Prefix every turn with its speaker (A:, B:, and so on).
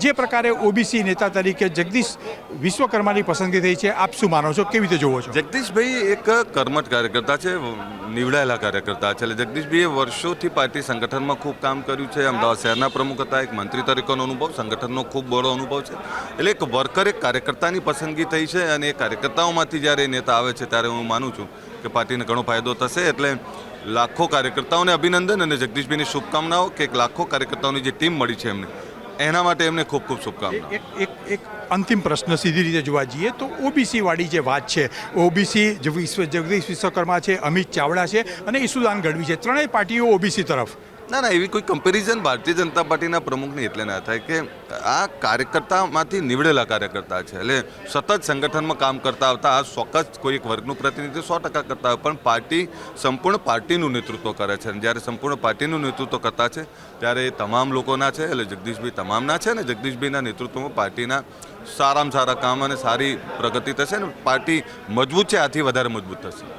A: જે પ્રકારે ઓબીસી નેતા તરીકે જગદીશ વિશ્વકર્માની પસંદગી થઈ છે, આપ શું માનો છો? કેવી રીતે જોવો છો?
B: જગદીશભાઈ એક કર્મઠ કાર્યકર્તા છે, નીવડાયેલા કાર્યકર્તા છે. એટલે જગદીશભાઈએ વર્ષોથી પાર્ટી સંગઠનમાં ખૂબ કામ કર્યું છે. અમદાવાદ શહેરના પ્રમુખ હતા, એક મંત્રી તરીકેનો અનુભવ, સંગઠનનો ખૂબ બળો અનુભવ છે. એટલે એક વર્કર, એક કાર્યકર્તાની પસંદગી થઈ છે અને એ કાર્યકર્તાઓમાંથી જ્યારે નેતા આવે છે, ત્યારે હું માનું છું કે પાર્ટીને ઘણો ફાયદો થશે. એટલે લાખો કાર્યકર્તાઓને અભિનંદન અને જગદીશભાઈની શુભકામનાઓ કે એક લાખો કાર્યકર્તાઓની જે ટીમ મળી છે એમને. એના માટે એમને ખૂબ ખૂબ શુભકામના.
A: એક એક એક અંતિમ પ્રશ્ન સીધી રીતે જોવા જઈએ તો ઓબીસી વાળી જે વાત છે, ઓબીસી જગદીશ વિશ્વકર્મા છે, અમિત ચાવડા છે અને ઈસુદાન ગઢવી છે. ત્રણેય પાર્ટીઓ ઓબીસી તરફ
B: ના ના, એવી કોઈ કમ્પેરિઝન ભારતીય જનતા પાર્ટીના પ્રમુખની એટલે ના થાય કે આ કાર્યકર્તામાંથી નીવડેલા કાર્યકર્તા છે. એટલે સતત સંગઠનમાં કામ કરતા આવતા, આ ચોક્કસ કોઈ એક વર્ગનું પ્રતિનિધિત્વ સો ટકા કરતા હોય, પણ પાર્ટી સંપૂર્ણ પાર્ટીનું નેતૃત્વ કરે છે. અને જ્યારે સંપૂર્ણ પાર્ટીનું નેતૃત્વ કરતા છે, ત્યારે એ તમામ લોકોના છે, એટલે જગદીશભાઈ તમામના છે અને જગદીશભાઈના નેતૃત્વમાં પાર્ટીના સારામાં સારા કામ અને સારી પ્રગતિ થશે ને પાર્ટી મજબૂત છે, આથી વધારે મજબૂત થશે.